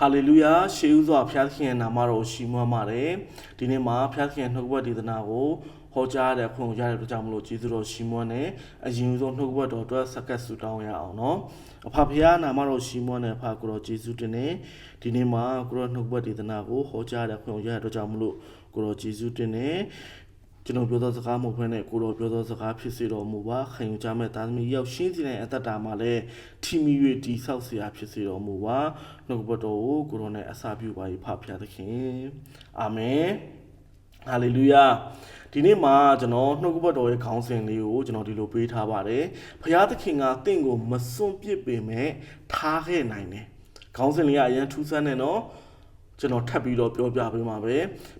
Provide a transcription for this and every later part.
ဟာလေလုယာရှေးဥစွာဘုရားသခင်ရဲ့နာမတော်ကိုရှီးမွမ်းပါတယ်ဒီနေ့မှာဘုရားသခင်ရဲ့နှုတ်ကပတ်ဒေသနာကိုဟောကြားရတဲ့ခွင့်ကိုရတဲ့အတွက်ကြောင့်မလို့ကျေးဇူးတော်ရှီးမွမ်းတယ်အရင်ဆုံးနှုတ်ကပတ်တော်အတွက်စက္ကပ်ဆူတောင်းရအောင်နော်အဖဘုရားနာမတော်ရှီးမွမ်းတယ်ဖကိုတော်ကျေးဇူးတင်နေဒီနေ့မှာကိုတော်နှုတ်ကပတ်ဒေသနာကိုဟောကြားရတဲ့ခွင့်ကိုရတဲ့အတွက်ကြောင့်မလို့ကိုတော်ကျေးဇူးတင်နေ ကျွန်တော်ပြောသောစကားမဟုတ်ဘဲနဲ့ကိုတော်ပြောသောစကားဖြစ်စေတော်မူပါခံယူကြမဲ့သားသမီးရောက်ရှင်းစီတဲ့အသက်တာမှာလည်းထီမီ၍တိဆောက်เสียဖြစ်စေတော်မူပါနှုတ်ကပတ်တော်ကိုကိုတော်နဲ့အစာပြုပါ၏ဖဖျားသခင်အာမင်ဟာလေလုယာဒီနေ့မှာကျွန်တော်နှုတ်ကပတ်တော်ရဲ့ခေါင်းစဉ်လေးကိုကျွန်တော်ဒီလိုပေးထားပါတယ်ဖျားသခင်ကတင့်ကိုမစွန့်ပစ်ပေမဲ့ထားခဲ့နိုင်တယ်ခေါင်းစဉ်လေးကအရင်ထူးဆန်းတယ်နော် ကျွန်တော်ထပ်ပြီးတော့ပြောပြပေးမှာပဲ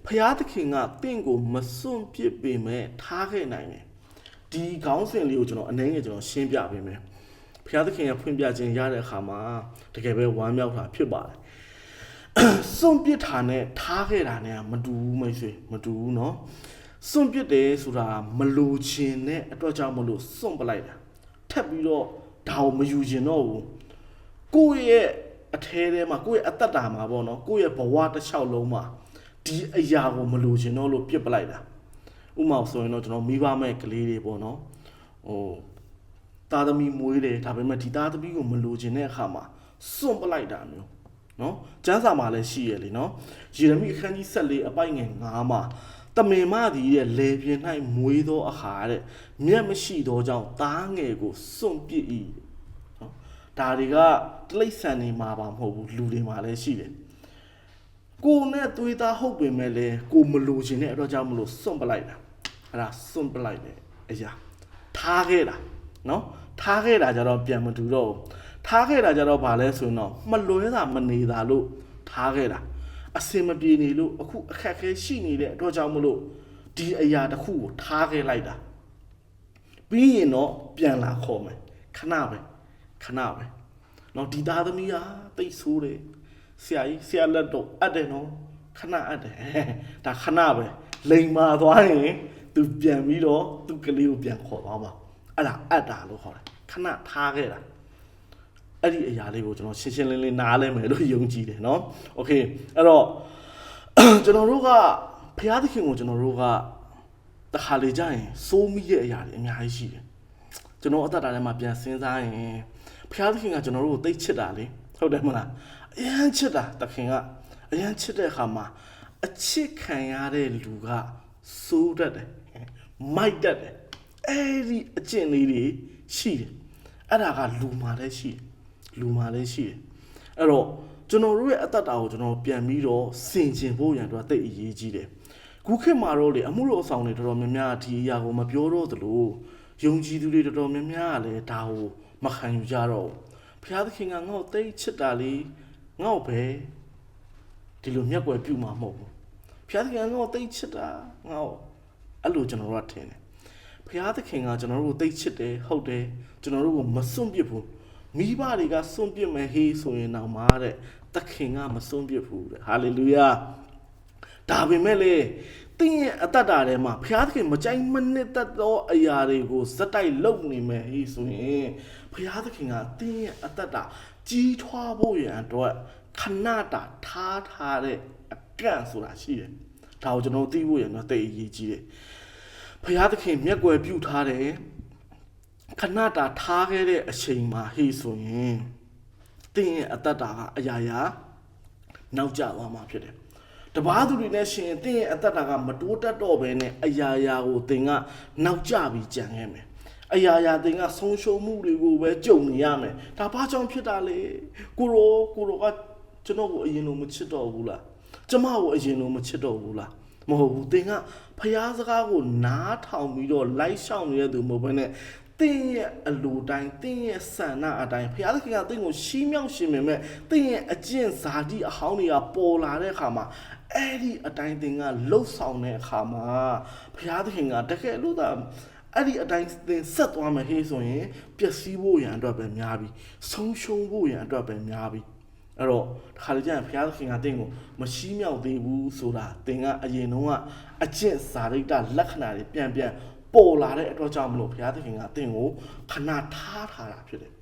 ဖျားသခင်ကတင့်ကိုမစွန့်ပစ်ပေမဲ့ထားခဲ့နိုင်တယ်ဒီခေါင်းစဉ်လေးကိုကျွန်တော်အနေနဲ့ကျွန်တော်ရှင်းပြပေးမယ်ဖျားသခင်ကဖွင့်ပြခြင်းရတဲ့အခါမှာတကယ်ပဲဝမ်းမြောက်တာဖြစ်ပါတယ်စွန့်ပစ်တာနဲ့ထားခဲ့တာနဲ့ကမတူဘူးမိတ်ဆွေမတူဘူးเนาะစွန့်ပစ်တယ်ဆိုတာမလိုချင်တဲ့အတွက်ကြောင့်မလို့စွန့်ပလိုက်တာထပ်ပြီးတော့ဒါကိုမယူချင်တော့ဘူး ကိုယ့်ရဲ့ အထဲထဲမှာကိုယ့်ရဲ့အသက်တာမှာပေါ့နော်ကိုယ့်ရဲ့ဘဝတစ်လျှောက်လုံးမှာဒီအရာကိုမလိုချင်တော့လို့ပြစ်ပလိုက်တာဥပမာဆိုရင်တော့ကျွန်တော်မိဘမဲ့ကလေးတွေပေါ့နော်ဟိုသားသမီးမွေးတယ်ဒါပေမဲ့ဒီသားသမီးကိုမလိုချင်တဲ့အခါမှာစွန့်ပလိုက်တာမျိုးနော်ကျမ်းစာမှာလည်းရှိရလေနော်ယေရမိအခန်းကြီး14အပိုက်ငယ်9မှာတမင်မသည်ရဲ့လေပြင်း၌မွေးသောအခါတဲ့မျက်မရှိသောကြောင့်သားငယ်ကိုစွန့်ပစ်၏နော် ဒါတွေကတိလိษံနေမှာပါမဟုတ်ဘူးလူတွေမှာလည်းရှိတယ်ကိုနဲ့သွေးသားဟုတ်ပေမဲ့လည်းကိုမလိုချင်တဲ့အတွက်ကြောင့်မလို့စွန့်ပလိုက်တာအဲ့ဒါစွန့်ပလိုက်တယ်အရာထားခဲ့တာနော်ထားခဲ့တာကြတော့ပြန်မတူတော့ဘူးထားခဲ့တာကြတော့ဗာလဲဆိုရင်တော့မလွဲတာမနေတာလို့ထားခဲ့တာအစင်မပြေနေလို့အခုအခက်အခဲရှိနေတဲ့အတွက်ကြောင့်မလို့ဒီအရာတစ်ခုကိုထားခဲ့လိုက်တာပြီးရင်တော့ပြန်လာခေါ်မယ်ခဏပဲခဏပဲ နော်ဒီသားသမီးဟာတိတ်ဆိုးတယ်ဆရာကြီးဆရာလက်တော့အပ်တယ်နော်ခဏအပ်တယ်ဒါခဏပဲလိန်မာသွားရင်သူပြန်ပြီးတော့သူကလေးကိုပြန်ခေါ်သွားမှာအဲ့ဒါအပ်တာလို့ခေါ်တယ်ခဏထားခဲ့တာအဲ့ဒီအရာလေးကိုကျွန်တော်ရှင်းရှင်းလင်းလင်းနားလဲမယ်လို့ယုံကြည်တယ်နော်โอเคအဲ့တော့ ကျွန်တော်တို့ကဘုရားသခင်ကိုကျွန်တော်တို့က တခါလေကြာရင်စိုးမိရဲ့အရာတွေအများကြီးရှိတယ်ကျွန်တော်အသက်တာထဲမှာပြန်စဉ်းစားရင် ဘုရားသခင်ကကျွန်တော်တို့ကိုသိတ်ချစ်တာလေဟုတ်တယ်မလားအရန်ချစ်တာသခင်ကအရန်ချစ်တဲ့အခါမှာအချစ်ခံရတဲ့လူကစိုးတတ်တယ်မိုက်တတ်တယ်အဲ့ဒီအကျင့်လေးတွေရှိတယ်အဲ့ဒါကလူမာလည်းရှိတယ်လူမာလည်းရှိတယ်အဲ့တော့ကျွန်တော်တို့ရဲ့အသက်တာကိုကျွန်တော်ပြန်ပြီးတော့စင်ကျင်ဖို့ရန်အတွက်သိအရေးကြီးတယ်ခုခေတ်မှာတော့လေအမှုတော်ဆောင်တွေတော်တော်များများဒီအရာကိုမပြောတော့သလိုယုံကြည်သူတွေတော်တော်များများကလည်းဒါကို မခံယူကြတော့ဘူးဘုရားသခင်ကငါ့ကိုသိချစ်တာလေငါ့ကိုပဲဒီလိုမျက်ွယ်ပြုမှာမဟုတ်ဘူးဘုရားသခင်ကငါ့ကိုသိချစ်တာငါ့ကိုအဲ့လိုကျွန်တော်တို့ကထင်တယ်ဘုရားသခင်ကကျွန်တော်တို့ကိုသိချစ်တယ်ဟုတ်တယ်ကျွန်တော်တို့ကိုမစွန့်ပစ်ဘူးမိဘတွေကစွန့်ပစ်မယ်ဟေးဆိုရင်တော့မာတဲ့သခင်ကမစွန့်ပစ်ဘူးတဲ့ဟာလေလုယာဒါပေမဲ့လေ တင်းရဲ့အတ္တတာထဲမှာဘုရားသခင်မကြိုက်မနစ်သက်သောအရာတွေကိုဇက်တိုက်လုပ်နေမယ်ဟိဆိုရင်ဘုရားသခင်ကတင်းရဲ့အတ္တတာကြီးထွားဖို့ရန်အတွက်ခဏတာထားထားတဲ့အကန့်ဆိုတာရှိတယ်။ဒါကိုကျွန်တော်သိဖို့ရန်တော့တိတ်အရေးကြီးတယ်။ဘုရားသခင်မျက်ကွယ်ပြုထားတယ်ခဏတာထားခဲ့တဲ့အချိန်မှာဟိဆိုရင်တင်းရဲ့အတ္တတာကအရာရာနောက်ကျသွားမှာဖြစ်တယ်။ တပားသူတွေနဲ့ရှင်တင်းရဲ့အသက်တာကမတိုးတက်တော့ဘဲနဲ့အရာရာကိုတင်ကနောက်ကျပြီးကြံခဲ့မယ်။အရာရာတင်ကဆုံးရှုံးမှုတွေကိုပဲကြုံနေရမယ်။ဒါဘာကြောင့်ဖြစ်တာလဲ။ကိုရောကိုရောကကျွန်တော်ကိုအရင်လိုမချစ်တော့ဘူးလား။ကျမကိုအရင်လိုမချစ်တော့ဘူးလား။မဟုတ်ဘူးတင်ကဖျားစကားကိုနားထောင်ပြီးတော့လိုက်ရှောင်နေတဲ့သူမဟုတ်ဘဲနဲ့ တင်းရဲ့အလိုတိုင်းတင်းရဲ့ဆန္ဒအတိုင်းဘုရားသခင်ကတင်းကိုရှီးမြောက်ရှင်ပေမဲ့တင်းရဲ့အကျင့်ဇာတိအဟောင်းတွေကပေါ်လာတဲ့အခါမှာအဲ့ဒီအတိုင်းတင်းကလှုပ်ဆောင်တဲ့အခါမှာဘုရားသခင်ကတကယ်လို့သာအဲ့ဒီအတိုင်းသင်ဆက်သွားမယ်ဟေးဆိုရင်ပျက်စီးဖို့ရန်အတွက်ပဲများပြီဆုံးရှုံးဖို့ရန်အတွက်ပဲများပြီအဲ့တော့တစ်ခါလေကျရင်ဘုရားသခင်ကတင့်ကိုမရှီးမြောက်သေးဘူးဆိုတာတင်ကအရင်တုန်းကအကျင့်ဇာတိတလက္ခဏာတွေပြန်ပြန် ပေါ်လာတဲ့အတွက်ကြောင့်မလို့ဘုရားသခင်ကတင့်ကိုခဏထားထားတာဖြစ်တယ်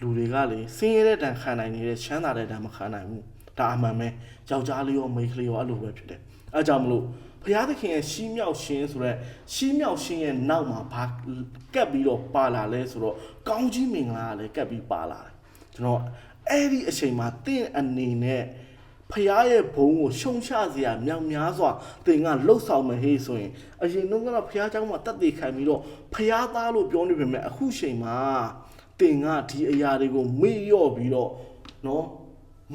လူတွေကလေဆင်းရဲတဲ့တန်ခံနိုင်နေတဲ့ချမ်းသာတဲ့တန်မခံနိုင်ဘူးဒါအမှန်ပဲယောက်ျားလေးရောမိန်းကလေးရောအဲ့လိုပဲဖြစ်တယ်အဲကြောင့်မလို့ဘုရားသခင်ရဲ့ရှီးမြောက်ရှင်ဆိုတဲ့ရှီးမြောက်ရှင်ရဲ့နောက်မှာဘာကပ်ပြီးတော့ပါလာလဲဆိုတော့ကောင်းကြီးမင်္ဂလာကလည်းကပ်ပြီးပါလာတယ်ကျွန်တော်အဲ့ဒီအချိန်မှာတင့်အနေနဲ့ ဖះရဲ့ဘုံကိုရှုံချစရာမြောင်များစွာတင်ကလှုပ်ဆောင်မဟေးဆိုရင်အရင်တုန်းကတော့ဖះเจ้าမှာတက်တည်ခံပြီးတော့ဖះသားလို့ပြောနေပေမဲ့အခုချိန်မှာတင်ကဒီအရာတွေကိုမေ့လျော့ပြီးတော့နော်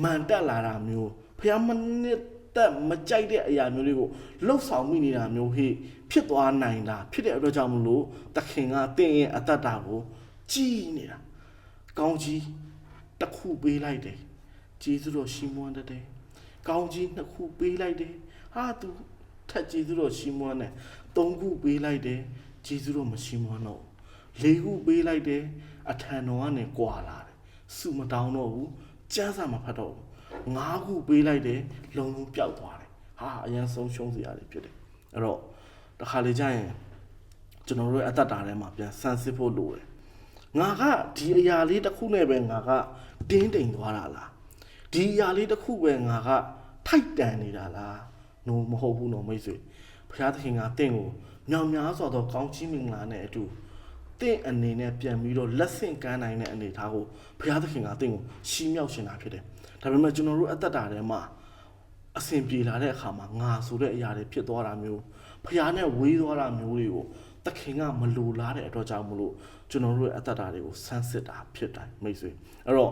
မန်တက်လာတာမျိုးဖះမနစ်တက်မကြိုက်တဲ့အရာမျိုးတွေကိုလှုပ်ဆောင်မိနေတာမျိုးဟေ့ဖြစ်သွားနိုင်တာဖြစ်တဲ့အတွက်ကြောင့်မလို့သခင်ကတင်ရဲ့အတ္တတာကိုကြည်နေတာကောင်းကြီးတစ်ခုပေးလိုက်တယ်ဂျေဇုတော်ရှီမွန်းတတဲ့ ကောင်းကြီးနှစ်ခုပေးလိုက်တယ်ဟာသူထက်ဂျေဇုတော်ရှီမွန်းတယ်သုံးခုပေးလိုက်တယ်ဂျေဇုတော်မရှီမွန်းတော့ဘူးလေးခုပေးလိုက်တယ်အထံတော်ကနေကွာလာတယ်စုမတောင်းတော့ဘူးကျန်းစာမဖတ်တော့ဘူးငါးခုပေးလိုက်တယ်လုံလုံးပျောက်သွားတယ်ဟာအရင်ဆုံးရှုံးစရာတွေဖြစ်တယ်အဲ့တော့တစ်ခါလေကြာရင်ကျွန်တော်တို့ရဲ့အတ္တတာထဲမှာပြန်ဆန်းစစ်ဖို့လိုတယ်ငါကဒီအရာလေးတစ်ခုနဲ့ပဲငါကတင်းတိမ်သွားတာလား ဒီအရာလေးတစ်ခုပဲငါကထိုက်တန်နေတာလားနို့မဟုတ်ဘူးနော်မိတ်ဆွေဘုရားသခင်ကတင့်ကိုမြောင်များစွာသောကောင်းချီးမင်္ဂလာနဲ့အတူတင့်အနေနဲ့ပြန်ပြီးတော့လက်ဆင့်ကမ်းနိုင်တဲ့အနေအထားကိုဘုရားသခင်ကတင့်ကိုရှီးမြောက်ရှင်တာဖြစ်တယ်ဒါပေမဲ့ကျွန်တော်တို့အသက်တာထဲမှာအစဉ်ပြေလာတဲ့အခါမှာငါဆိုတဲ့အရာတွေဖြစ်သွားတာမျိုးဖះနဲ့ဝေးသွားတာမျိုးတွေကိုသခင်ကမလိုလားတဲ့အတွက်ကြောင့်မလို့ကျွန်တော်တို့ရဲ့အသက်တာတွေကိုဆန်းစစ်တာဖြစ်တယ်မိတ်ဆွေအဲ့တော့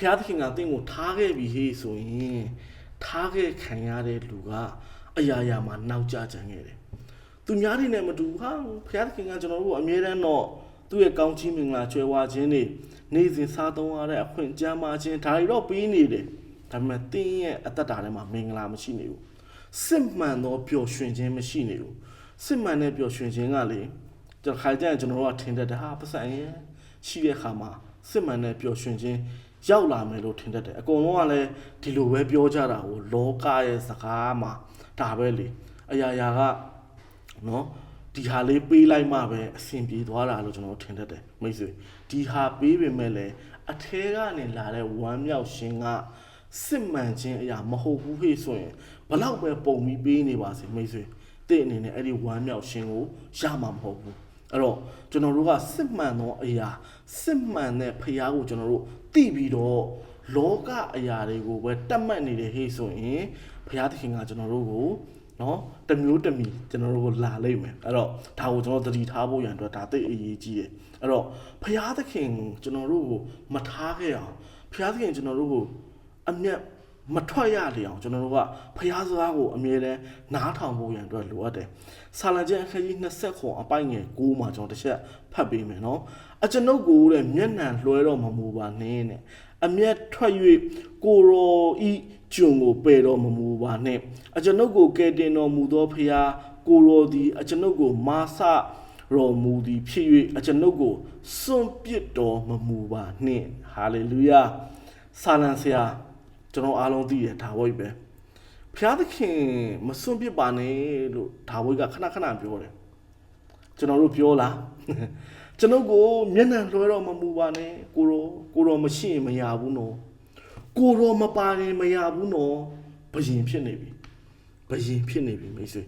ဖះသခင်ကတင့်ကိုထားခဲ့ပြီဟေ့ဆိုရင်ထားခဲ့ခံရတဲ့လူကအရာရာမှာနောက်ကျကြံခဲ့တယ်သူများတွေနဲ့မတူဟာဖះသခင်ကကျွန်တော်တို့ကိုအမြဲတမ်းတော့သူ့ရဲ့ကောင်းချီးမင်္ဂလာကြွယ်ဝခြင်းတွေနေ့စဉ်စားသုံးရတဲ့အခွင့်အကြမ်းမှခြင်းဒါတွေတော့ပေးနေတယ်ဒါပေမဲ့တင်းရဲ့အသက်တာထဲမှာမင်္ဂလာမရှိနေဘူးစစ်မှန်သောပျော်ရွှင်ခြင်းမရှိနေဘူးစစ်မှန်တဲ့ပျော်ရွှင်ခြင်းကလေကျွန်တော်ခါကြရင်ကျွန်တော်တို့ကထင်တတ်တယ်ဟာပတ်စံရဲ့ရှိတဲ့ခါမှာစစ်မှန်တဲ့ပျော်ရွှင်ခြင်း ရောက်လာမယ်လို့ထင်တတ်တယ်အကုန်လုံးကလည်းဒီလိုပဲပြောကြတာကိုလောကရဲ့စကားမှာဒါပဲလေအရာရာကနော်ဒီဟာလေးပေးလိုက်မှပဲအဆင်ပြေသွားတာလို့ကျွန်တော်ထင်တတ်တယ်မိတ်ဆွေဒီဟာပေးပေမဲ့လည်းအထဲကနေလာတဲ့ဝမ်းမြောက်ခြင်းကစစ်မှန်ခြင်းအရာမဟုတ်ဘူးဟေ့ဆိုရင်ဘလောက်ပဲပုံပြီးပေးနေပါစေမိတ်ဆွေတင့်အနေနဲ့အဲ့ဒီဝမ်းမြောက်ခြင်းကိုရမှာမဟုတ်ဘူးအဲ့တော့ကျွန်တော်တို့ကစစ်မှန်သောအရာစစ်မှန်တဲ့ဖရာကိုကျွန်တော်တို့ သိပြီးတော့လောကအရာတွေကိုပဲတတ်မှတ်နေတယ်ဟေ့ဆိုရင်ဘုရားသခင်ကကျွန်တော်တို့ကိုနော်တစ်မျိုးတစ်မီကျွန်တော်တို့ကိုလာလိမ့်မယ်အဲ့တော့ဒါကိုကျွန်တော်သတိထားဖို့ရန်အတွက်ဒါသိအရေးကြီးတယ်အဲ့တော့ဘုရားသခင်ကျွန်တော်တို့ကိုမထားခဲ့အောင်ဘုရားသခင်ကျွန်တော်တို့ကိုအမျက် မထွက်ရလေအောင်ကျွန်တော်တို့ကဘုရားစကားကိုအမြဲတမ်းနားထောင်ဖို့ရန်အတွက်လိုအပ်တယ်ဆာလကျမ်းအခန်းကြီး20ခွန်အပိုင်ငယ်6မှာကျွန်တော်တစ်ချက်ဖတ်ပေးမယ်နော်အကျွန်ုပ်ကိုတဲ့မျက်နှာလွှဲတော့မမူပါနဲ့တဲ့အမျက်ထွက်၍ကိုရောဤကျွန်ကိုပယ်တော်မမူပါနဲ့အကျွန်ုပ်ကိုကယ်တင်တော်မူသောဖရာကိုရောသည်အကျွန်ုပ်ကိုမာဆတော်မူသည်ဖြစ်၍အကျွန်ုပ်ကိုစွန့်ပစ်တော်မမူပါနှင့်ဟာလေလုယာဆာလံဆရာ ကျွန်တော်အားလုံးသိတယ်ဒါဝိတ်ပဲဖျားသခင်မစွန့်ပစ်ပါနဲ့လို့ဒါဝိတ်ကခဏခဏပြောတယ်ကျွန်တော်တို့ပြောလားကျွန်ုပ်ကိုမျက်နှာလွှဲတော့မမူပါနဲ့ကိုရောကိုရောမရှိရင်မရဘူးနော်ကိုရောမပါရင်မရဘူးနော်ဘယင်ဖြစ်နေပြီဘယင်ဖြစ်နေပြီမိတ်ဆွေ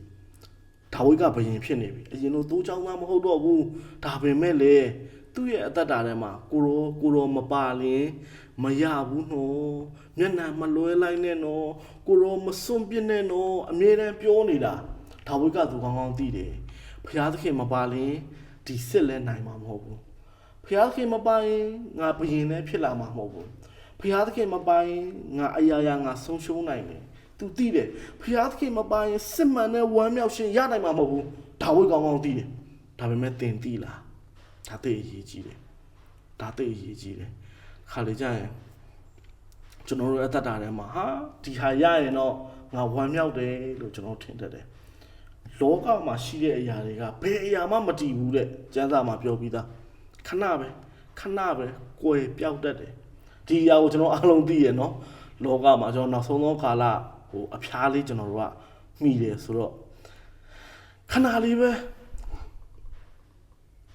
ဒါဝိဒ်ကဘယင်ဖြစ်နေပြီအရင်လိုတိုးချောင်းသားမဟုတ်တော့ဘူးဒါပေမဲ့လေသူ့ရဲ့အသက်တာထဲမှာကိုရောကိုရောမပါရင်မ ရဘူးနော်မျက်နှာမလွဲလိုက်နဲ့နော်ကိုရောမစွန့်ပစ်နဲ့နော်အမြဲတမ်းပြောနေတာဒါဝိဒ်ကသူကောင်းကောင်းသိတယ်ဘုရားသခင်မပါရင်ဒီစစ်လဲနိုင်မှာမဟုတ်ဘူးဘုရားသခင်မပါရင်ငါဘယင်လည်းဖြစ်လာမှာမဟုတ်ဘူးဖျားသခင်မပိုင်ငါအရာရာငါဆုံးရှုံးနိုင်တယ်။ तू သိတယ်။ဖျားသခင်မပိုင်စစ်မှန်တဲ့ဝမ်းမြောက်ရှင်ရနိုင်မှာမဟုတ်ဘူး။ဒါဝိတ်ကောင်းကောင်းသိတယ်။ဒါပေမဲ့သင်သိလား။ဒါသိအရေးကြီးတယ်။ဒါသိအရေးကြီးတယ်။ ခါလေကြာရင်ကျွန်တော်တို့အသက်တာထဲမှာဟာဒီဟာရရင်တော့ငါဝမ်းမြောက်တယ်လို့ကျွန်တော်ထင်တတ်တယ်။လောကမှာရှိတဲ့အရာတွေကဘယ်အရာမှမတည်ဘူးတဲ့။ကျမ်းစာမှာပြောပြီးသား။ခဏပဲခဏပဲကိုယ်ပျောက်တတ်တယ်။ဒီအရာကိုကျွန်တော်အားလုံးသိရနော်လောကမှာကျွန်တော်နောက်ဆုံးသောကာလဟိုအဖျားလေးကျွန်တော်တို့ကမိတယ်ဆိုတော့ခဏလေးပဲ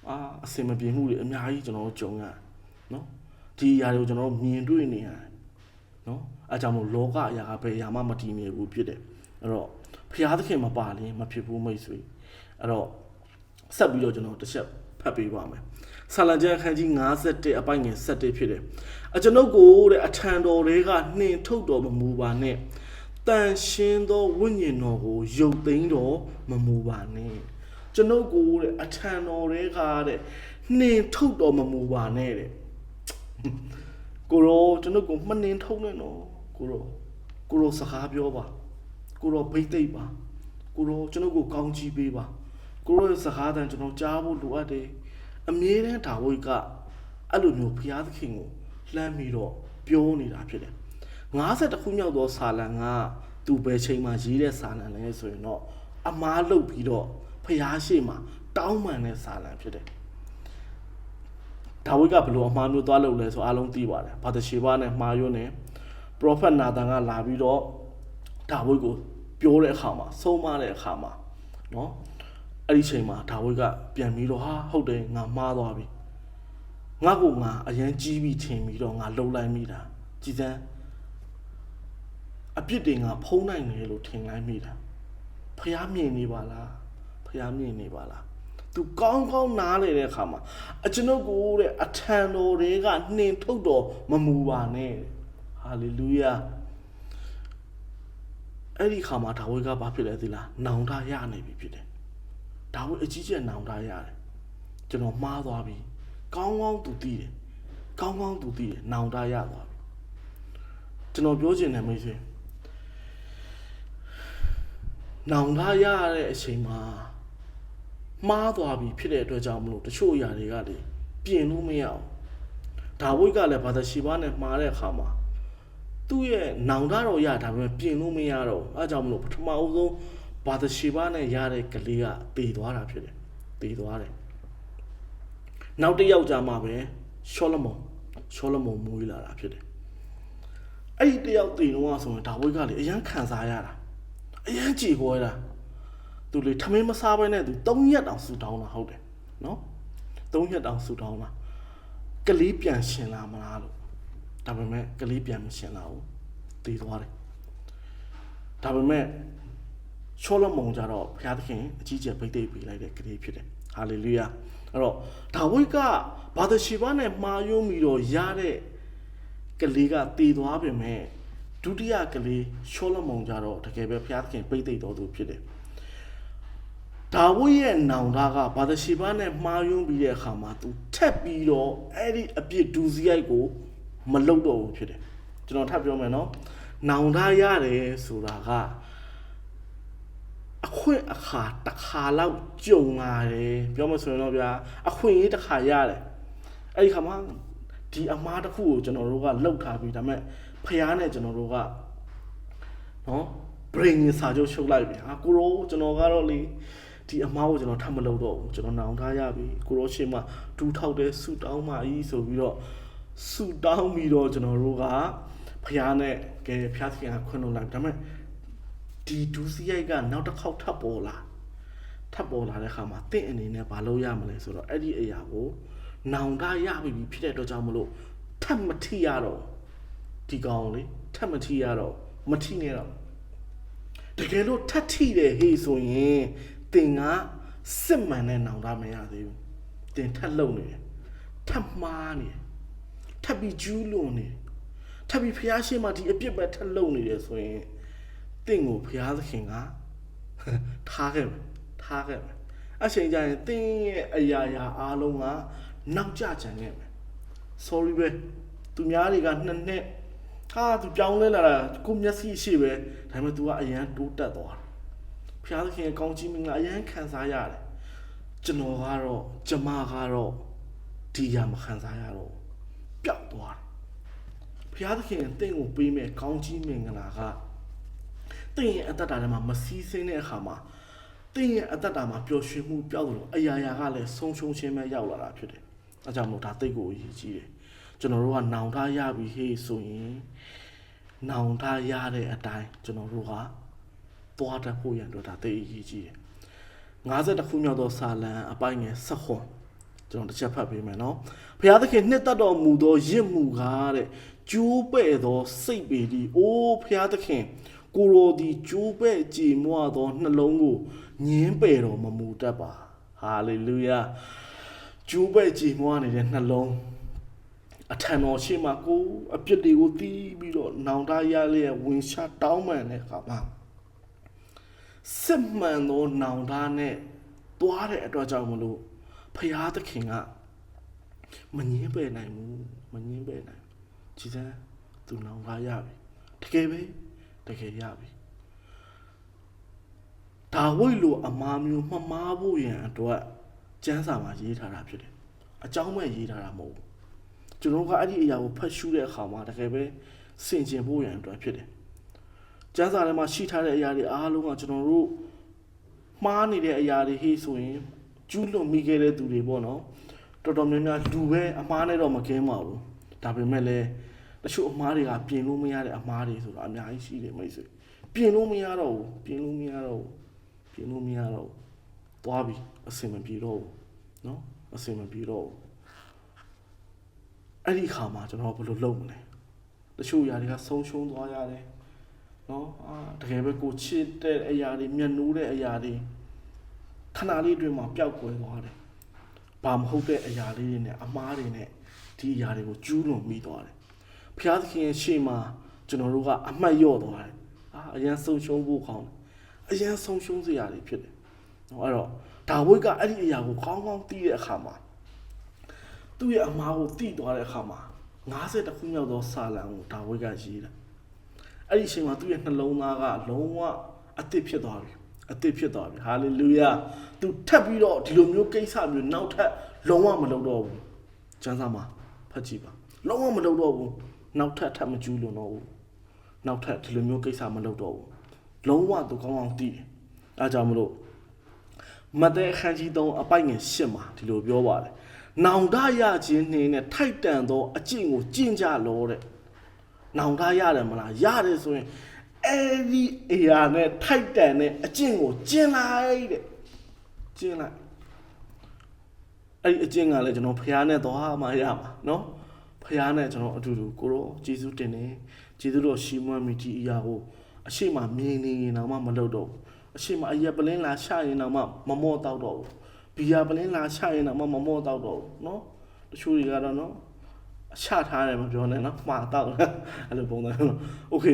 အာအစင်မပြေမှုတွေအများကြီးကျွန်တော်တို့ကြုံရနော် ဒီအရာတွေကိုကျွန်တော်တို့မြင်တွေ့နေရတယ်နော်အဲကြောင့်မို့လောကအရာကဘယ်အရာမှမတည်နေဘူးဖြစ်တယ်အဲ့တော့ဘုရားသခင်မပါရင်မဖြစ်ဘူးမိတ်ဆွေအဲ့တော့ဆက်ပြီးတော့ကျွန်တော်တစ်ချက်ဖတ်ပေးပါမယ်ဆာလံကျမ်းအခန်းကြီး51အပိုင်းငယ်7ဖြစ်တယ်အကျွန်ုပ်ကိုတဲ့အထံတော်တွေကနှင်ထုတ်တော်မမူပါနဲ့တန်ရှင်းသောဝိညာဉ်တော်ကိုယုတ်သိမ်းတော်မမူပါနဲ့ကျွန်ုပ်ကိုတဲ့အထံတော်တွေကတဲ့နှင်ထုတ်တော်မမူပါနဲ့တဲ့ ကိုရောကျွန်တော်ကိုမနှင်ထုံးနဲ့နော်ကိုရောကိုရောစကားပြောပါကိုရောဘိတ်သိပ်ပါကိုရောကျွန်တော်ကိုကောင်းချီးပေးပါကိုရောရဲ့စကားတန်ကျွန်တော်ကြားဖို့လိုအပ်တယ်အမြဲတမ်းဒါဝိတ်ကအဲ့လိုမျိုးဘုရားသခင်ကိုလှမ်းပြီးတော့ပြောနေတာဖြစ်တယ်50ခုမြောက်သောစာလံကသူဘယ်ချိန်မှရေးတဲ့စာလံလဲဆိုရင်တော့အမားလုတ်ပြီးတော့ဘုရားရှိခိုးတောင်းပန်တဲ့စာလံဖြစ်တယ် ဒါဝိဒ်ကဘယ်လိုအမှားမျိုးသွားလုပ်လဲဆိုအားလုံးသိပါတယ်။ဘာတရှေဘနဲ့မှားယွန်းနေပရောဖက်နာသန်ကလာပြီးတော့ဒါဝိဒ်ကိုပြောတဲ့အခါမှာဆုံးမတဲ့အခါမှာနော်အဲ့ဒီချိန်မှာဒါဝိဒ်ကပြန်ပြီးတော့ဟာဟုတ်တယ်ငါမှားသွားပြီ။ငါ့ကိုငါအရင်ကြီးပြီးထင်ပြီးတော့ငါလှုပ်လိုက်မိတာ။ကြည်စမ်းအပြစ်တွေငါဖုံးနိုင်တယ်လို့ထင်လိုက်မိတာ။ဖះမြင်နေပါလား။ဖះမြင်နေပါလား။ तू ကောင်းကောင်းနားလေတဲ့အခါမှာအကျွန်ုပ်ကိုတဲ့အထံတော်တွေကနှင်ထုတ်တော်မမူပါနဲ့ဟာလေလုယာအဲ့ဒီခါမှာဒါဝိဒ်ကဘာဖြစ်လဲသိလားနောင်တရနေပြီဖြစ်တယ်ဒါဝိဒ်အကြီးကျယ်နောင်တရတယ်ကျွန်တော်မှားသွားပြီကောင်းကောင်းသူသိတယ်ကောင်းကောင်းသူသိတယ်နောင်တရသွားပြီကျွန်တော်ပြောချင်တယ်မိတ်ဆွေနောင်တရတဲ့အချိန်မှာ မှားသွားပြီဖြစ်တဲ့အတွက်ကြောင့်မလို့တချို့အရာတွေကလေပြင်လို့မရအောင်ဒါဝိဒ်ကလည်းဘာသာရှိပါနဲ့မှားတဲ့အခါမှာသူ့ရဲ့နောင်တတော့ရဒါပေမဲ့ပြင်လို့မရတော့ဘူးအဲဒါကြောင့်မလို့ပထမအဆုံးဘာသာရှိပါနဲ့ရတဲ့ကလေးကတည်သွားတာဖြစ်တယ်တည်သွားတယ်နောက်တစ်ယောက်ကြာမှပဲရှောလမုန်ရှောလမုန်မွေးလာတာဖြစ်တယ်အဲ့ဒီတစ်ယောက်တည်တော့ဆိုရင်ဒါဝိဒ်ကလေအရန်ခံစားရတာအရန်ကြည်ခွဲတာ သူလေထမင်းမစားဘဲနဲ့သူ3ရက်တောင်ဆူတောင်းတာဟုတ်တယ်နော်3ရက်တောင်ဆူတောင်းတာကလေးပြန်ရှင်လာမလားလို့ဒါပေမဲ့ကလေးပြန်မရှင်လာဘူးတည်သွားတယ်ဒါပေမဲ့ချောလမုန်ကြတော့ဘုရားသခင်အကြီးကျယ်ဗိတ်သိက်ပေးလိုက်တဲ့ကလေးဖြစ်တယ်ဟာလေလုယာအဲ့တော့ဒါဝိဒ်ကဘာသာရှိပါနဲ့မှားယွင်းပြီးတော့ရတဲ့ကလေးကတည်သွားပြင်မဲ့ဒုတိယကလေးချောလမုန်ကြတော့တကယ်ပဲဘုရားသခင်ဗိတ်သိက်တော်သူဖြစ်တယ် ဒါဝိဒ်ရဲ့နောင်တကဘာသာရှိပါနဲ့မှားယွင်းပြီးတဲ့အခါမှာ तू ထက်ပြီးတော့အဲ့ဒီအပြစ်ဒူစီရိုက်ကိုမလုတ်တော့ဘူးဖြစ်တယ်ကျွန်တော်ထပ်ပြောမယ်နော်နောင်တရတယ်ဆိုတာကအခွင့်အခါတစ်ခါလောက်ကြုံလာတယ်ပြောမဆိုရင်တော့ဗျာအခွင့်အရေးတစ်ခါရတယ်အဲ့ဒီခါမှာဒီအမားတစ်ခုကိုကျွန်တော်တို့ကလှုပ်ထားပြီးဒါပေမဲ့ဖះနဲ့ကျွန်တော်တို့ကနော် brain စာချုပ်ရှုပ်လိုက်ပြီဟာကိုရောကျွန်တော်ကတော့လေ ဒီအမားကိုကျွန်တော်ထပ်မလုပ်တော့ဘူးကျွန်တော်နောင်ထားရပြီကိုရောရှင်းမှာဒူးထောက်တဲ့ဆူတောင်းမှကြီးဆိုပြီးတော့ဆူတောင်းပြီးတော့ကျွန်တော်တို့ကဖះနဲ့ကဲဖះသခင်ကခွင့်လို့လိုက်ဒါပေမဲ့ဒီဒူးစီရိုက်ကနောက်တစ်ခေါက်ထပ်ပေါ်လာထပ်ပေါ်လာတဲ့ခါမှာတင့်အနေနဲ့ဘာလုပ်ရမလဲဆိုတော့အဲ့ဒီအရာကိုနောင်တရပြီဖြစ်တဲ့အတွက်ကြောင့်မလို့ထပ်မထိရတော့ဒီကောင်လေထပ်မထိရတော့မထိနဲ့တော့တကယ်လို့ထပ်ထိတယ်ဟေးဆိုရင် တင်ကစစ်မှန်တဲ့နောင်တမရသေးဘူးတင်ထပ်လုံနေတယ်ထပ်မှားနေတယ်ထပ်ပြီးကျူးလွန်နေတယ်ထပ်ပြီးဖျားရှိမှဒီအပြစ်ပဲထပ်လုံနေတယ်ဆိုရင်တင့်ကိုဖျားသခင်ကထားခဲ့မယ်ထားခဲ့မယ်အချိန်ကျရင်တင်းရဲ့အရာရာအားလုံးကနောက်ကျချင်ခဲ့မယ် sorry ပဲသူများတွေကနှစ်နှစ်ဟာသူပြောင်းလဲလာတာကိုမျက်စိရှိပဲဒါပေမဲ့ तू ကအရန်တိုးတက်သွားတ ယ်ဖျားသခင်ရဲ့ကောင်းချီးမင်္ဂလာအရန်ခံစားရတယ်ကျွန်တော်ကတော့ကျမကတော့ဒီရမခံစားရတော့ပျောက်သွားတယ်ဖျားသခင်တင့်ကိုပေးမဲ့ကောင်းချီးမင်္ဂလာကတင့်ရဲ့အတ္တတာထဲမှာမစည်းစိမ့်တဲ့အခါမှာတင့်ရဲ့အတ္တတာမှာပျော်ရွှင်မှုပျောက်တယ်လို့အရာရာကလည်းဆုံးရှုံးခြင်းပဲရောက်လာတာဖြစ်တယ်အဲကြောင့်မို့ဒါတိတ်ကိုအရေးကြီးတယ်ကျွန်တော်တို့ကနောင်တရပြီဟေးဆိုရင်နောင်တရတဲ့အတိုင်းကျွန်တော်တို့က သွားတတ်ဖို့ရန်တော့ဒါတိတ်အရေးကြီးတယ်50ခုမြောက်သောစာလံအပိုင်းငယ်ဆက်ခွန်ကျွန်တော်တစ်ချက်ဖတ်ပေးမယ်နော်ဘုရားသခင်နှစ်သက်တော်မူသောရစ်မှုကားတဲ့ကျိုးပဲ့သောစိတ်ပေသည်အိုးဘုရားသခင်ကိုရောဒီကျိုးပဲ့ကြည်မွသောနှလုံးကိုညင်းပယ်တော်မမူတတ်ပါဟာလေလုယာကျိုးပဲ့ကြည်မွနေတဲ့နှလုံးအထံတော်ရှိမှကိုအပြစ်တွေကိုတီးပြီးတော့နောင်တရလျက်ဝင်ရှာတောင်းပန်တဲ့အခါမှာ စစ်မှန်သောနောင်တနဲ့တွားတဲ့အတွက်ကြောင့်မလို့ဖရာသခင်ကမငင်းပယ်နိုင်ဘူးမငင်းပယ်နိုင်ကြည်စမ်းသူနောင်တရပြီတကယ်ပဲတကယ်ရပြီဒါဝိတ်လိုအမားမျိုးမမားဖို့ရန်အတွက်ကျမ်းစာမှာရေးထားတာဖြစ်တယ်အကြောင်းမဲ့ရေးထားတာမဟုတ်ဘူးကျွန်တော်ကအဲ့ဒီအရာကိုဖတ်ရှုတဲ့အခါမှာတကယ်ပဲစင်ကျင်ဖို့ရန်အတွက်ဖြစ်တယ်။ ကျမ်းစာထဲမှာရှိထားတဲ့အရာတွေအားလုံးကကျွန်တော်တို့မှားနေတဲ့အရာတွေဟေးဆိုရင်ကျူးလွန်မိခဲ့တဲ့သူတွေပေါ့နော်။တော်တော်များများလူပဲအမှားနဲ့တော့မကင်းပါဘူး။ဒါပေမဲ့လည်းတချို့အမှားတွေကပြင်လို့မရတဲ့အမှားတွေဆိုတာအများကြီးရှိတယ်မိတ်ဆွေ။ပြင်လို့မရတော့ဘူး။ပြင်လို့မရတော့ဘူး။ပြင်လို့မရတော့ဘူး။သွားပြီအစင်မပြေတော့ဘူး။နော်။အစင်မပြေတော့ဘူး။အဲ့ဒီခါမှာကျွန်တော်ဘယ်လိုလုပ်မလဲတချို့ຢာတွေကဆုံးရှုံးသွားရတယ် နော်အာတကယ်ပဲကိုချစ်တဲ့အရာတွေမျက်နှိုးတဲ့အရာတွေခဏလေးအတွင်းမှာပျောက်ကွယ်သွားတယ်ဘာမဟုတ်တဲ့အရာလေးတွေနဲ့အမားတွေနဲ့ဒီအရာတွေကိုကျူးလွန်မိသွားတယ်ဘုရားသခင်ရဲ့ရှေ့မှာကျွန်တော်တို့ကအမှတ်လျော့သွားတယ်အာအရန်ဆုံးရှုံးဖို့ကောင်းတယ်အရန်ဆုံးရှုံးစရာတွေဖြစ်တယ်နော်အဲ့တော့ဒါဝိဒ်ကအဲ့ဒီအရာကိုကောင်းကောင်းသိတဲ့အခါမှာသူ့ရဲ့အမားကိုတိသွားတဲ့အခါမှာ50တခုမြောက်သောစာလံကိုဒါဝိဒ်ကရေးတာ အဲ့ဒီအချိန်မှာသူ့ရဲ့နှလုံးသားကလုံးဝအသစ်ဖြစ်သွားပြီအသစ်ဖြစ်သွားပြီဟာလေလုယာသူထပ်ပြီးတော့ဒီလိုမျိုးကိစ္စမျိုးနောက်ထပ်လုံးဝမလုပ်တော့ဘူးကျမ်းစာမှာဖတ်ကြည့်ပါလုံးဝမလုပ်တော့ဘူးနောက်ထပ်ထပ်မကျူးလွန်တော့ဘူးနောက်ထပ်ဒီလိုမျိုးကိစ္စမလုပ်တော့ဘူးလုံးဝသူကောင်းအောင်သိတယ်အဲဒါကြောင့်မလို့မဿဲအခန်းကြီး3အပိုက်ငယ်8မှာဒီလိုပြောပါတယ်။နောင်တရခြင်းနှင်းနဲ့ထိုက်တန်သောအကျင့်ကိုကျင့်ကြလောတဲ့။ နောင်တရတယ်မလားရတယ်ဆိုရင်အဲ့ဒီအရာနဲ့ထိုက်တန်တဲ့အကျင့်ကိုကျင်လိုက်တဲ့ကျင်လိုက်အဲ့ဒီအကျင့်ကလည်းကျွန်တော်ဖះနဲ့သွားမှရမှာနော်ဖះနဲ့ကျွန်တော်အတူတူကိုရောဂျေစုတင်တယ်ဂျေစုတော်ရှီမွမ်းမိဒီအရာကိုအရှိမမြင်နေရင်တော့မလုပ်တော့ဘူးအရှိမအရက်ပလင်းလာရှာရင်တော့မမော့တော့တော့ဘူးဘီယာပလင်းလာရှာရင်တော့မမော့တော့တော့ဘူးနော်တချို့တွေကတော့နော် ချထားတယ်မပြောနဲ့เนาะမှာတော့အဲ့လိုပုံစံနော်โอเค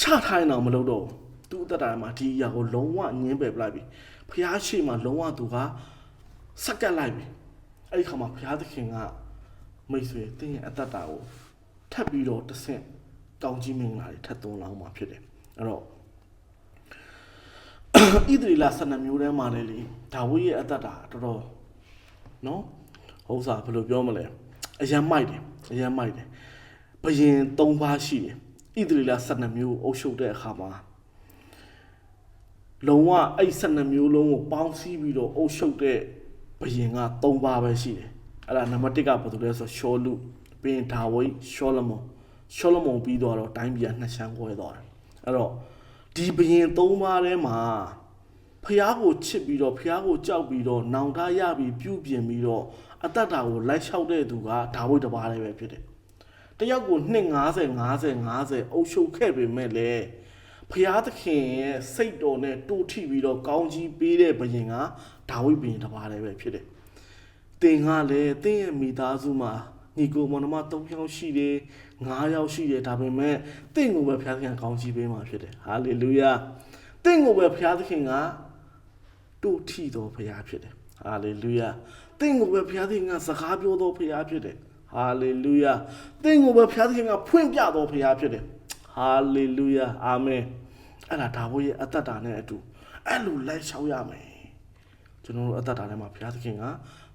ချထားရင်တော့မလုပ်တော့ဘူးသူ့အသက်တာမှာဒီအရာကိုလုံးဝညင်းပယ်ပလိုက်ပြီဖះရှိမှလုံးဝသူကစက်ကတ်လိုက်ပြီအဲ့ဒီခါမှာဘုရားသခင်ကမိတ်ဆွေတင်းရဲ့အသက်တာကိုထပ်ပြီးတော့တစ်ဆင့်ကောင်းကြီးမင်္ဂလာတွေထပ်သွန်းလောင်းမှာဖြစ်တယ်အဲ့တော့ ဣသရီလ12မျိုးထဲမှာလေလေဒါဝိဒ်ရဲ့အသက်တာတော်တော်နော်ဟုတ်စားဘယ်လိုပြောမလဲအရန်မိုက်တယ် အရန်မိုက်တယ်ဘယင်၃ပါးရှိတယ်ဣသရီလ12မျိုးအုပ်ချုပ်တဲ့အခါမှာလုံးဝအဲ့12မျိုးလုံးကိုပေါင်းစည်းပြီးတော့အုပ်ချုပ်တဲ့ဘယင်က၃ပါးပဲရှိတယ်အဲ့ဒါနံပါတ်1ကဘာလို့လဲဆိုတော့ရှောလူပြီးရင်ဒါဝိဒ်ရှောလမုန်ရှောလမုန်ပြီးတော့တိုင်းပြည်ကနှစ်ချမ်းခွဲသွားတယ်အဲ့တော့ဒီဘရင်သုံးပါးထဲမှာ ဖះကိုချစ်ပြီးတော့ဖះကိုကြောက်ပြီးတော့နောင်တရပြီးပြုပြင်ပြီးတော့အတ္တတာကိုလိုက်လျှောက်တဲ့သူကဒါဝိဒ်တစ်ပါးလည်းပဲဖြစ်တယ်။တယောက်ကိုနှစ်90 50 50အုပ်ချုပ်ခဲ့ပေမဲ့လည်းဖះသခင်ရဲ့စိတ်တော်နဲ့တိုးထိပြီးတော့ကောင်းကြီးပေးတဲ့ဘရင်ကဒါဝိဒ်ဘရင်တစ်ပါးလည်းပဲဖြစ်တယ်။တင်ကလည်းတင်းရဲ့မိသားစုမှာညီကိုမောင်နှမ၃ယောက်ရှိတယ်၅ယောက်ရှိတယ်ဒါပေမဲ့တင့်ကိုပဲဘုရားသခင်ကောင်းချီးပေးမှာဖြစ်တယ်ဟာလေလုယာတင့်ကိုပဲဘုရားသခင်က တို့ထီတော်ဘုရားဖြစ်တယ်ဟာလေလုယာတင့်ကိုပဲဘုရားသခင်ကစကားပြောတော်ဘုရားဖြစ်တယ်ဟာလေလုယာတင့်ကိုပဲဘုရားသခင်ကဖွင့်ပြတော်ဘုရားဖြစ်တယ်ဟာလေလုယာအာမင်အဲ့ဒါဒါဘိုးရဲ့အသက်တာနဲ့အတူအဲ့လိုလိုက်လျှောက်ရမယ်ကျွန်တော်တို့အသက်တာထဲမှာဘုရားသခင်က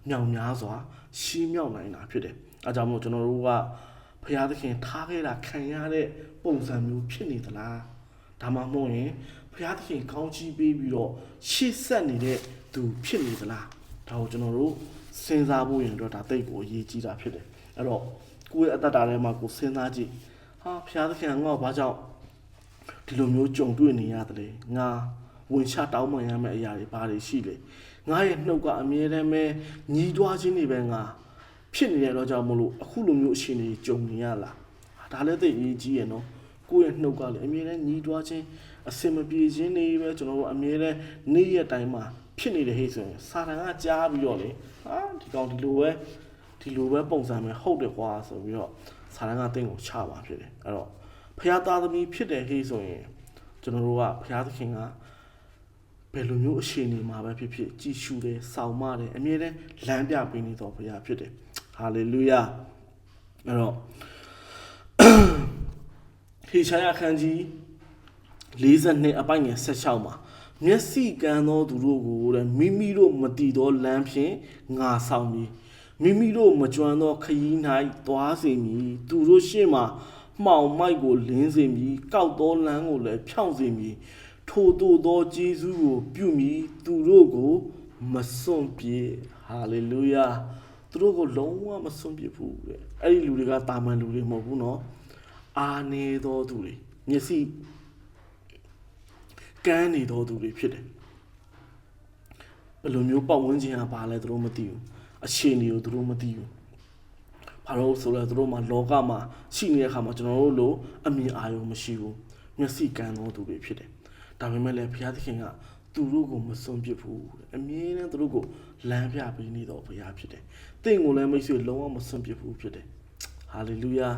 မြောင်များစွာရှင်းမြောက်နိုင်တာဖြစ်တယ်။အဲကြောင့်မို့ကျွန်တော်တို့ကဘုရားသခင်ထားခဲ့တာခံရတဲ့ပုံစံမျိုးဖြစ်နေသလား။ဒါမှမဟုတ်ရင် ဘုရားသခင်ကောင်းချီးပေးပြီးတော့ရှေ့ဆက်နေတဲ့သူဖြစ်နေသလား။ဒါကိုကျွန်တော်တို့စဉ်းစားဖို့ရင်တော့ဒါတိတ်ကိုအရေးကြီးတာဖြစ်တယ်။အဲ့တော့ကိုယ့်ရဲ့အသက်တာထဲမှာကိုယ်စဉ်းစားကြည့်။ဟာဘုရားသခင်ကငါ့ကိုဘာကြောင့်ဒီလိုမျိုးကြုံတွေ့နေရတယ်လေငါဝင်ချတောင်းပန်ရမယ့်အရာတွေဘာတွေရှိလဲငါရဲ့နှုတ်ကအမြဲတမ်းပဲညီးတွားခြင်းတွေပဲငါဖြစ်နေရတော့ကြောင့်မလို့အခုလိုမျိုးအခြေအနေကြုံနေရလားဒါလည်းသိအရေးကြီးရဲ့နော်ကိုယ့်ရဲ့နှုတ်ကလည်းအမြဲတမ်းညီးတွားခြင်း အစင်မပြေခြင်းတွေပဲကျွန်တော်တို့အမြဲတမ်းနေ့ရက်တိုင်းမှာဖြစ်နေတဲ့ဟိတ်ဆိုရင်စာတန်ကကြားပြီးတော့လေဟာဒီကောင်ဒီလိုပဲဒီလိုပဲပုံစံပဲဟုတ်တယ်ကွာဆိုပြီးတော့စာတန်ကတင့်ကိုချပါဖြစ်တယ်အဲ့တော့ဖះသားသမီးဖြစ်တဲ့ဟိတ်ဆိုရင်ကျွန်တော်တို့ကဖះသခင်ကဘယ်လိုမျိုးအခြေအနေမှာပဲဖြစ်ဖြစ်ကြည်ရှုတယ်စောင့်မတယ်အမြဲတမ်းလမ်းပြပေးနေတော်ဘုရားဖြစ်တယ်ဟာလေလုယာအဲ့တော့ဟေရှာယအခန်းကြီး 42အပိုင်ငယ်16မှာမျက်စိကန်းသောသူတို့ကိုတဲ့မိမိတို့မတည်သောလမ်းဖြင့်ငါဆောင်ပြီးမိမိတို့မကြွမ်းသောခရီး၌သွားစေမည်သူတို့ရှေ့မှာမှောင်မိုက်ကိုလင်းစေမည်ကောက်သောလမ်းကိုလည်းဖြောင့်စေမည်ထိုတို့သောဂျေဇုကိုပြုမည်သူတို့ကိုမစွန့်ပြေဟာလေလုယာသူတို့ကိုလုံးဝမစွန့်ပြေဘူးတဲ့အဲ့ဒီလူတွေကတာမန်လူတွေမဟုတ်ဘူးเนาะအာနေသောသူတွေမျက်စိ ကန်းနေသောသူတွေဖြစ်တယ်ဘယ်လိုမျိုးပတ်ဝန်းကျင်ကပါလဲသူတို့မသိဘူးအခြေအနေကိုသူတို့မသိဘူးဘာလို့ဆိုလဲသူတို့မှာလောကမှာရှိနေတဲ့အခါမှာကျွန်တော်တို့လိုအမြင်အာရုံမရှိဘူးမျက်စိကန်းသောသူတွေဖြစ်တယ်ဒါပေမဲ့လည်းဘုရားသခင်ကသူတို့ကိုမစွန့်ပစ်ဘူးတဲ့အမြဲတမ်းသူတို့ကိုလမ်းပြပေးနေတော့ဘုရားဖြစ်တယ်တင့်ကိုလည်းမိတ်ဆွေလုံးဝမစွန့်ပစ်ဘူးဖြစ်တယ်ဟာလေလုယာ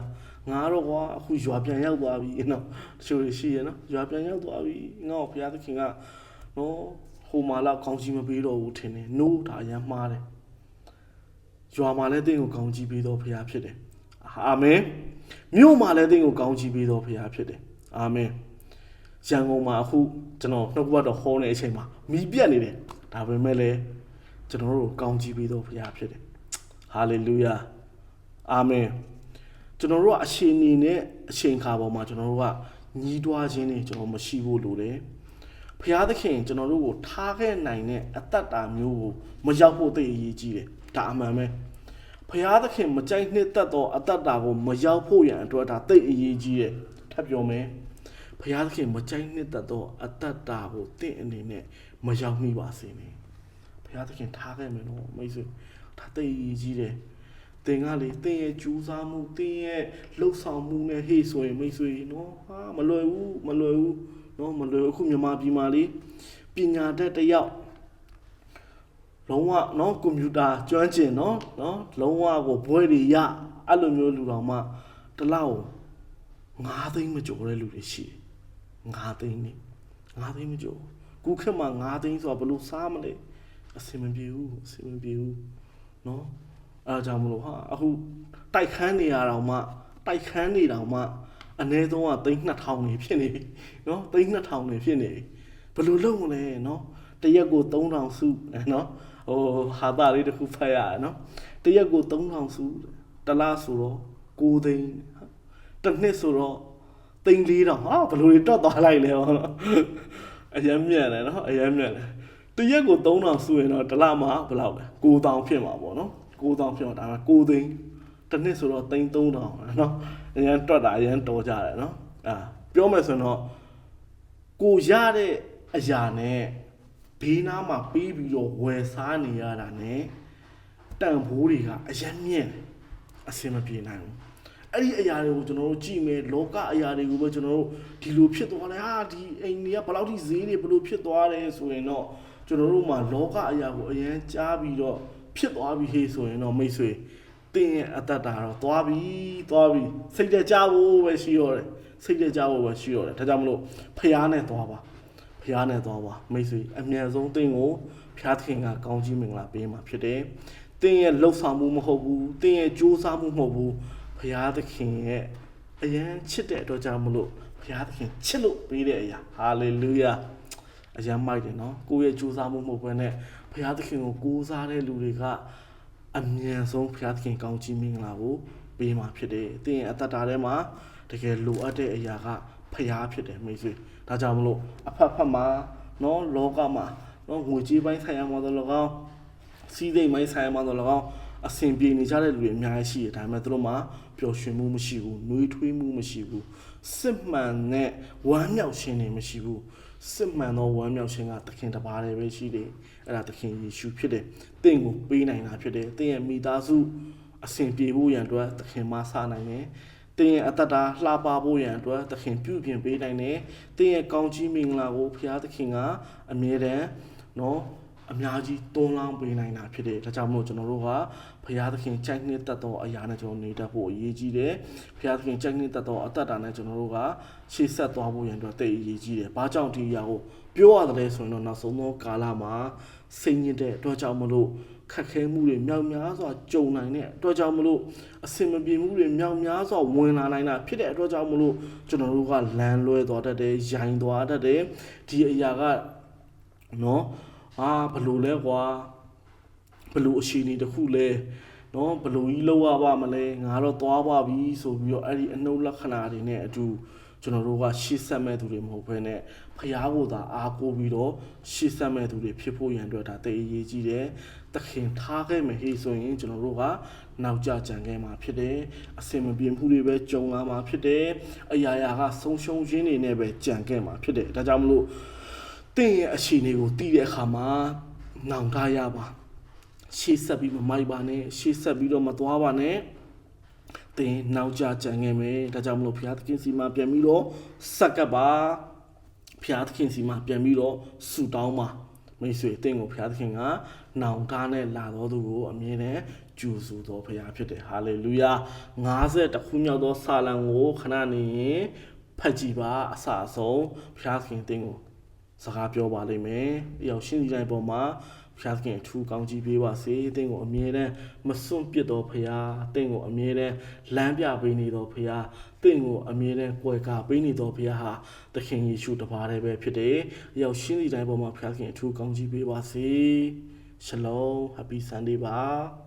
ငါတော့ကွာအခုရွာပြန်ရောက်သွားပြီနော်တချို့တွေရှိရနော်ရွာပြန်ရောက်သွားပြီငါ့ကိုဘုရားသခင်ကနော်ဟိုမာလာကောင်းကြီးမပေးတော့ဘူးထင်တယ်နိုးဒါအရမ်းမှားတယ်ရွာမှာလည်းတင့်ကိုကောင်းကြီးပေးတော့ဘုရားဖြစ်တယ်အာမင်မြို့မှာလည်းတင့်ကိုကောင်းကြီးပေးတော့ဘုရားဖြစ်တယ်အာမင်ရန်ကုန်မှာအခုကျွန်တော်နှုတ်ကပတ်တော်ဟောနေတဲ့အချိန်မှာမီးပြတ်နေတယ်ဒါပေမဲ့လည်းကျွန်တော်တို့ကောင်းကြီးပေးတော့ဘုရားဖြစ်တယ်ဟာလေလုယာအာမင် ကျွန်တော်တို့ကအချိန်နေနဲ့အချိန်ခါပေါ်မှာကျွန်တော်တို့ကညီးတွားခြင်းတွေကျွန်တော်မရှိဖို့လိုတယ်။ဘုရားသခင်ကျွန်တော်တို့ကိုထားခဲ့နိုင်တဲ့အတ္တတာမျိုးကိုမရောက်ဖို့သိအရေးကြီးတယ်။ဒါအမှန်ပဲ။ဘုရားသခင်မကြိုက်နှစ်သက်သောအတ္တတာကိုမရောက်ဖို့ရန်အတွက်ဒါသိအရေးကြီးတယ်။ထပ်ပြောမယ်။ဘုရားသခင်မကြိုက်နှစ်သက်သောအတ္တတာကိုတင့်အနေနဲ့မရောက်မိပါစေနဲ့။ဘုရားသခင်ထားခဲ့မယ်နော်မိတ်ဆွေ။ဒါသိအရေးကြီးတယ်။ သင်ကလေသင်ရဲ့ကြိုးစားမှုသင်ရဲ့လှုပ်ဆောင်မှုနဲ့ဟေ့ဆိုရင်မိတ်ဆွေနော်ဟာမလွယ်ဘူးမလွယ်ဘူးနော်မလွယ်ဘူးအခုမြန်မာပြည်မှာလေပညာတတ်တစ်ယောက်လုံးဝနော်ကွန်ပျူတာကျွမ်းကျင်နော်နော်လုံးဝကိုဘွဲတွေရအဲ့လိုမျိုးလူတော်မှတစ်လောက်9သိန်းမကျော်တဲ့လူတွေရှိတယ်9သိန်းနေ9သိန်းမကျော်ခုခေတ်မှာ9သိန်းဆိုတာဘယ်လိုစားမလဲအဆင်မပြေဘူးအဆင်မပြေဘူးနော် အဲဒါကြောင့်မလို့ဟာအခုတိုက်ခန်းနေရတော့မှတိုက်ခန်းနေတော့မှအနည်းဆုံးကသိန်း2000နေဖြစ်နေပြီเนาะသိန်း2000နေဖြစ်နေပြီဘယ်လိုလုပ်မလဲเนาะတရက်ကို3000စုเนาะဟိုဟာတာလေးတစ်ခုဖတ်ရเนาะတရက်ကို3000စုတစ်လားဆိုတော့9သိန်းတစ်နှစ်ဆိုတော့သိန်း4000ဟာဘယ်လိုတွေတွတ်သွားလိုက်လဲဟောနော်အရင်မြတ်တယ်เนาะအရင်မြတ်တယ်တရက်ကို3000စုရင်တော့တစ်လမှာဘယ်လောက်လဲ9000ဖြစ်မှာပေါ့เนาะ 9000ဖြစ်တော့ဒါက9သိန်းတစ်နှစ်ဆိုတော့သိန်း3000နော်အရန်တွက်တာအရန်တော်ကြတယ်နော်အာပြောမယ်ဆိုတော့ကိုရတဲ့အရာနဲ့ဘေးနားမှာပေးပြီးတော့ဝယ်စားနေရတာ ਨੇ တန်ဖိုးတွေကအရန်မြင့်အဆင်မပြေနိုင်ဘူးအဲ့ဒီအရာတွေကိုကျွန်တော်တို့ကြည့်မယ်လောကအရာတွေကိုပဲကျွန်တော်တို့ဒီလိုဖြစ်သွားတယ်ဟာဒီအိမ်တွေကဘယ်လောက်ထိဈေးတွေဘယ်လိုဖြစ်သွားတယ်ဆိုရင်တော့ကျွန်တော်တို့မှာလောကအရာကိုအရန်ကြားပြီးတော့ ဖြစ်သွားပြီဟေးဆိုရင်တော့မိတ်ဆွေတင်းရဲ့အတ္တတာတော့သွားပြီသွားပြီစိတ်တကြဖို့ပဲရှိရတယ်စိတ်တကြဖို့ပဲရှိရတယ်ဒါကြောင့်မလို့ဖျားနဲ့သွားပါဖျားနဲ့သွားပါမိတ်ဆွေအမြန်ဆုံးတင်းကိုဖျားသခင်ကကောင်းကြီးမင်္ဂလာပေးမှာဖြစ်တယ်တင်းရဲ့လှုပ်ဆောင်မှုမဟုတ်ဘူးတင်းရဲ့ကြိုးစားမှုမဟုတ်ဘူးဖျားသခင်ရဲ့အရန်ချစ်တဲ့အတွက်ကြောင့်မလို့ဘုရားသခင်ချစ်လို့ပေးတဲ့အရာဟာလေလုယာအရန်မိုက်တယ်နော်ကိုယ့်ရဲ့ကြိုးစားမှုမဟုတ်ဘဲနဲ့ ဘုရားသခင်ကိုကိုးစားတဲ့လူတွေကအမြန်ဆုံးဘုရားသခင်ကောင်းချီးမင်္ဂလာကိုပေးမှာဖြစ်တယ်။တင်းရဲ့အသက်တာထဲမှာတကယ်လိုအပ်တဲ့အရာကဖရားဖြစ်တယ်မိတ်ဆွေ။ဒါကြောင့်မလို့အဖက်ဖက်မှာနော်လောကမှာနော်ငွေကြေးပိုင်းဆိုင်ရာမှာတော့၎င်းစီးစိမ်ပိုင်းဆိုင်ရာမှာတော့၎င်းအဆင်ပြေနေကြတဲ့လူတွေအများကြီးရှိတယ်ဒါပေမဲ့သူတို့မှာပျော်ရွှင်မှုမရှိဘူးနှွေးထွေးမှုမရှိဘူးစစ်မှန်တဲ့ဝမ်းမြောက်ခြင်းတွေမရှိဘူး စစ်မှန်သောဝမ်းမြောက်ခြင်းကသခင်တစ်ပါးတည်းပဲရှိတယ်အဲ့ဒါသခင်ယေရှုဖြစ်တယ်တင့်ကိုပေးနိုင်တာဖြစ်တယ်တင့်ရဲ့မိသားစုအစဉ်ပြေဖို့ရန်အတွက်သခင်မဆနိုင်တယ်တင်းရဲ့အသက်တာလှပဖို့ရန်အတွက်သခင်ပြုပြင်ပေးနိုင်တယ်။တင်းရဲ့ကောင်းကြီးမင်္ဂလာကိုဘုရားသခင်ကအမြဲတမ်းနော် အများကြီးတွန်းလောင်းပေးနိုင်တာဖြစ်တယ်။ဒါကြောင့်မို့ကျွန်တော်တို့ကဘုရားသခင်ကြိုက်နှစ်သက်သောအရာနဲ့ကျွန်တော်နေတတ်ဖို့အရေးကြီးတယ်။ဘုရားသခင်ကြိုက်နှစ်သက်သောအသက်တာနဲ့ကျွန်တော်တို့ကရှေ့ဆက်သွားဖို့ရန်အတွက်တိတ်အရေးကြီးတယ်။ဘာကြောင့်ဒီအရာကိုပြောရတယ်လဲဆိုရင်တော့နောက်ဆုံးသောကာလမှာစိတ်ညစ်တဲ့အတွက်ကြောင့်မလို့ခက်ခဲမှုတွေမြောက်များစွာကြုံနိုင်တဲ့အတွက်ကြောင့်မလို့အစင်မပြေမှုတွေမြောက်များစွာဝင်လာနိုင်တာဖြစ်တဲ့အတွက်ကြောင့်မလို့ကျွန်တော်တို့ကလမ်းလွဲသွားတတ်တယ်၊ရိုင်းသွားတတ်တယ်ဒီအရာကနော် အာဘယ်လိုလဲကွာဘယ်လိုအရှိန်တွေတစ်ခုလဲနော်ဘယ်လိုကြီးလောက်ရပါမလဲငါတော့သွားပါပြီဆိုပြီးတော့အဲ့ဒီအနှုတ်လက္ခဏာတွေနဲ့အတူကျွန်တော်တို့ကရှေ့ဆက်မဲ့သူတွေမဟုတ်ဘဲနဲ့ဖျားကိုသာအားကိုးပြီးတော့ရှေ့ဆက်မဲ့သူတွေဖြစ်ဖို့ရန်အတွက်ဒါတည်အရေးကြီးတယ်။သခင်ထားခဲ့မယ်ဟေ့ဆိုရင်ကျွန်တော်တို့ကနောက်ကျကြံခဲ့မှာဖြစ်တယ်။အစင်မပြေမှုတွေပဲကြုံလာမှာဖြစ်တယ်။အရာရာကဆုံးရှုံးခြင်းတွေနဲ့ပဲကြံခဲ့မှာဖြစ်တယ်။ဒါကြောင့်မလို့ တင့်ရဲ့အခြေအနေကိုတည်တဲ့အခါမှာနောင်တရပါရှေ့ဆက်ပြီးမမိုက်ပါနဲ့ရှေ့ဆက်ပြီးတော့မသွားပါနဲ့သင်နောက်ကျကြံခဲ့မယ်ဒါကြောင့်မလို့ဘုရားသခင်စီမှာပြန်ပြီးတော့ဆက်ကပ်ပါဘုရားသခင်စီမှာပြန်ပြီးတော့ဆူတောင်းပါမိတ်ဆွေအသင်ကိုဘုရားသခင်ကနောင်ကားနဲ့လာတော်သူကိုအမြဲတမ်းကြိုဆိုတော်ဘုရားဖြစ်တယ်ဟာလေလုယာ50တခုမြောက်သောစာလံကိုခဏနေရင်ဖတ်ကြည့်ပါအစအဆုံးဘုရားသခင်အသင်ကို စကားပြောပါလိမ့်မယ်။အရောက်ရှင်းဒီတိုင်းပေါ်မှာဘုရားသခင်အထူးကောင်းချီးပေးပါစေ။အသင်ကိုအမြဲတမ်းမစွန့်ပစ်တော်ဘုရားအသင်ကိုအမြဲတမ်းလမ်းပြပေးနေတော်ဘုရားအသင်ကိုအမြဲတမ်းကြွယ်ကာပေးနေတော်ဘုရားဟာသခင်ယေရှုတပါးတည်းပဲဖြစ်တယ်။အရောက်ရှင်းဒီတိုင်းပေါ်မှာဘုရားသခင်အထူးကောင်းချီးပေးပါစေ။ Shalom Happy Sunday ပါ။